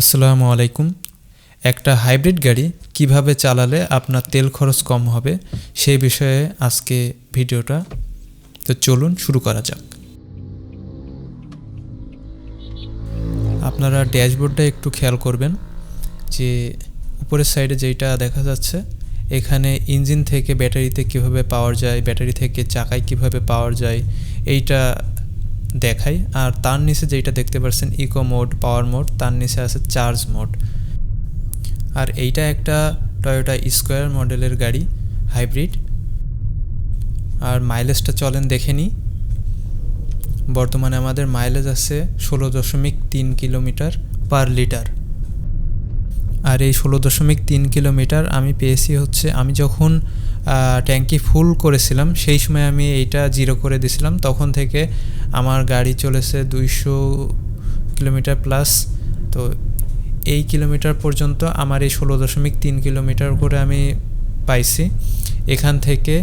আসসালামু আলাইকুম। একটা হাইব্রিড গাড়ি কীভাবে চালালে আপনার তেল খরচ কম হবে সেই বিষয়ে আজকে ভিডিওটা। তো চলুন শুরু করা যাক। আপনারা ড্যাশবোর্ডটা একটু খেয়াল করবেন যে উপরের সাইডে যেটা দেখা যাচ্ছে, এখানে ইঞ্জিন থেকে ব্যাটারিতে কীভাবে পাওয়ার যায়, ব্যাটারি থেকে চাকায় কীভাবে পাওয়ার যায়, এইটা দেখাই। আর তার নিচে যেটা দেখতে পাচ্ছেন ইকো মোড পাওয়ার মোড তার নিচে আছে চার্জ মোড আর এইটা একটা টয়োটা স্কোয়ার মডেলের গাড়ি হাইব্রিড আর মাইলেজটা চলেন দেখে নিই। বর্তমানে আমাদের মাইলেজ আছে ষোলো দশমিক তিন কিলোমিটার পার লিটার আর এই ষোলো দশমিক তিন কিলোমিটার আমি পেয়েছি হচ্ছে, আমি যখন ট্যাঙ্কি ফুল করেছিলাম, সেই সময় আমি এইটা জিরো করে দিছিলাম তখন থেকে আমার গাড়ি চলেছে দুইশো কিলোমিটার প্লাস। তো এই কিলোমিটার পর্যন্ত আমার এই ষোলো দশমিক তিন কিলোমিটার করে আমি পাইছি। এখান থেকে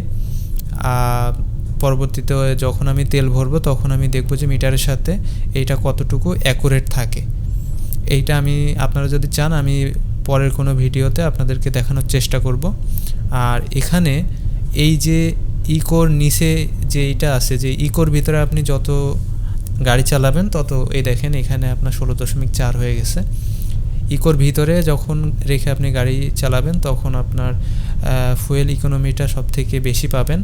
পরবর্তীতে যখন আমি তেল ভরবো, তখন আমি দেখব যে মিটারের সাথে এইটা কতটুকু অ্যাকুরেট থাকে। এইটা আমি, আপনারা যদি চান, আমি পরের কোনো ভিডিওতে আপনাদেরকে দেখানোর চেষ্টা করব। আর এখানে এই যে ইকোর নিচে যে এইটা আছে, যে ইকোর ভিতরে আপনি যত গাড়ি চালাবেন, তত এই দেখেন এখানে আপনার ষোলো দশমিক চার হয়ে গেছে। ইকোর ভিতরে যখন রেখে আপনি গাড়ি চালাবেন, তখন আপনার ফুয়েল ইকোনমিটা সব থেকে বেশি পাবেন।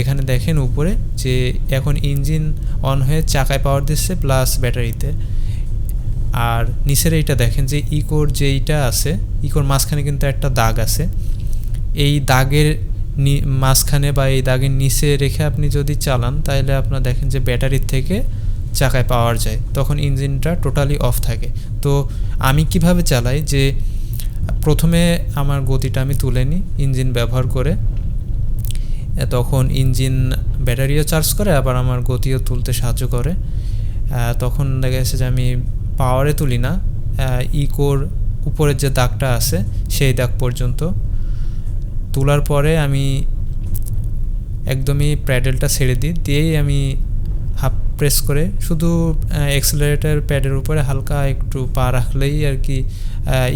এখানে দেখেন উপরে যে এখন ইঞ্জিন অন হয়ে চাকায় পাওয়ার দিচ্ছে প্লাস ব্যাটারিতে আর নিচের এইটা দেখেন যে ইকোর যেইটা আছে, ইকোর মাঝখানে কিন্তু একটা দাগ আছে। এই দাগের মাঝখানে বা এই দাগের নিচে রেখে আপনি যদি চালান তাহলে আপনার দেখেন যে ব্যাটারির থেকে চাকায় পাওয়ার যায়। তখন ইঞ্জিনটা টোটালি অফ থাকে। তো আমি কীভাবে চালাই যে, প্রথমে আমার গতিটা আমি তুলে নিই ইঞ্জিন ব্যবহার করে। তখন ইঞ্জিন ব্যাটারিও চার্জ করে, আবার আমার গতিও তুলতে সাহায্য করে। তখন দেখা যাচ্ছে যে আমি পাওয়ারে তুলি না ইকোর উপরের যে দাগটা আছে সেই দাগ পর্যন্ত। তোলার পরে আমি একদমই প্যাডেলটা ছেড়ে দিই, দিয়েই আমি হাফ প্রেস করে শুধু এক্সেলারেটার প্যাডের উপরে হালকা একটু পা রাখলেই আর কি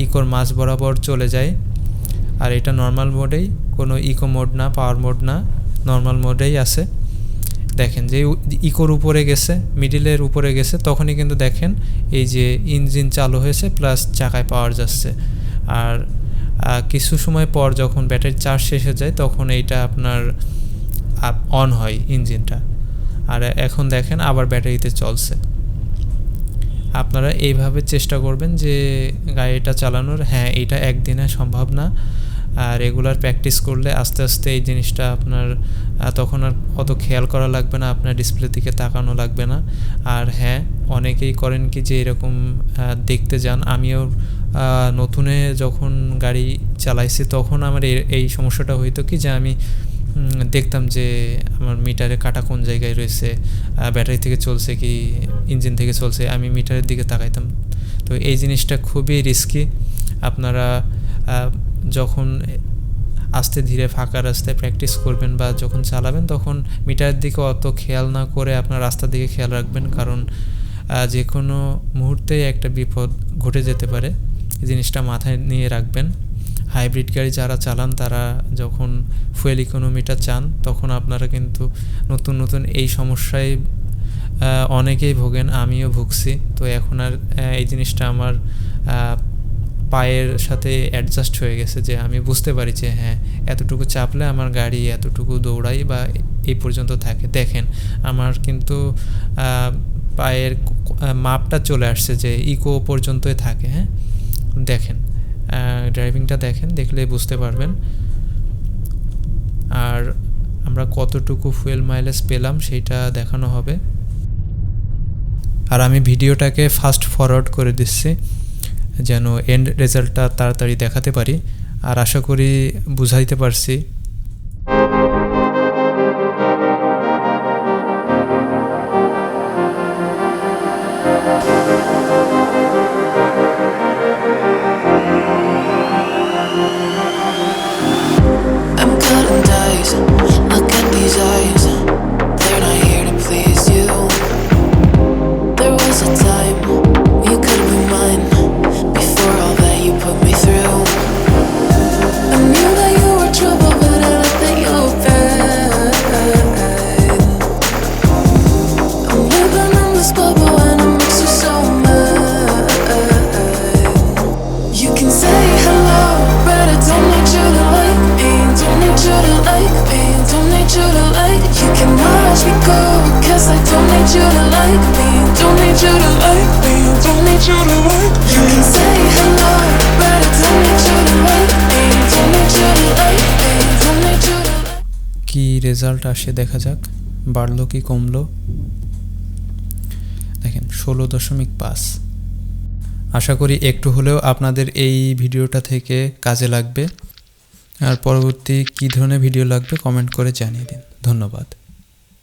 ইকোর মাছ বরাবর চলে যায়। আর এটা নর্মাল মোডেই কোনো ইকো মোড না পাওয়ার মোড না নর্মাল মোডেই আছে। দেখেন যে ইকোর উপরে গেছে, মিডিলের উপরে গেছে, তখনই কিন্তু দেখেন এই যে ইঞ্জিন চালু হয়েছে প্লাস চাকায় পাওয়ার যাচ্ছে। আর কিছু সময় পর যখন ব্যাটারি চার্জ শেষ হয়ে যায় তখন এইটা আপনার অন হয় ইঞ্জিনটা। আর এখন দেখেন আবার ব্যাটারিতে চলছে। আপনারা এইভাবে চেষ্টা করবেন যে গাড়িটা চালানোর। হ্যাঁ এটা একদিনে সম্ভব না। রেগুলার প্র্যাকটিস করলে আস্তে আস্তে এই জিনিসটা আপনার তখন আর অত খেয়াল করা লাগবে না, আপনার ডিসপ্লে দিকে তাকানো লাগবে না। আর হ্যাঁ অনেকেই করেন কি যে এরকম দেখতে যান। আমিও নতুনে যখন গাড়ি চালাইছি তখন আমার এই সমস্যাটা হইতো কি যে আমি দেখতাম যে আমার মিটারে কাটা কোন জায়গায় রয়েছে ব্যাটারি থেকে চলছে কি ইঞ্জিন থেকে চলছে, আমি মিটারের দিকে তাকাইতাম। তো এই জিনিসটা খুবই রিস্কি আপনারা যখন আস্তে ধীরে ফাঁকা রাস্তায় প্র্যাকটিস করবেন বা যখন চালাবেন, তখন মিটারের দিকে অত খেয়াল না করে আপনার রাস্তার দিকে খেয়াল রাখবেন। কারণ যে কোনো মুহূর্তেই একটা বিপদ ঘটে যেতে পারে। জিনিসটা মাথায় নিয়ে রাখবেন। হাইব্রিড গাড়ি যারা চালান, তারা যখন ফুয়েল ইকোনমিটা চান, তখন আপনারা কিন্তু নতুন নতুন এই সমস্যায় অনেকেই ভোগেন, আমিও ভুগছি। তো এখন আর এই জিনিসটা আমার পায়ের সাথে অ্যাডজাস্ট হয়ে গেছে যে আমি বুঝতে পারি যে হ্যাঁ এতটুকু চাপলে আমার গাড়ি এতটুকু দৌড়াই বা এই পর্যন্ত থাকে। দেখেন, আমার কিন্তু পায়ের মাপটা চলে আসছে যে ইকো পর্যন্তই থাকে হ্যাঁ? দেখেন ড্রাইভিংটা দেখেন, দেখলে বুঝতে পারবেন। আর আমরা কতটুকু ফুয়েল মাইলেজ পেলাম সেইটা দেখানো হবে। আর আমি ভিডিওটাকে ফাস্ট ফরওয়ার্ড করে দিচ্ছি। যেন এন্ড রেজাল্টটা তাড়াতাড়ি দেখাতে পারি। আর আশা করি বুঝাইতে পারছি। কি রেজাল্ট আসে দেখা যাক। বাড়লো কি কমলো? দেখেন, ষোলো দশমিক পাঁচ। আশা করি একটু হলেও আপনাদের এই ভিডিওটা থেকে কাজে লাগবে। আর পরবর্তী কী ধরনের ভিডিও লাগবে কমেন্ট করে জানিয়ে দিন। ধন্যবাদ।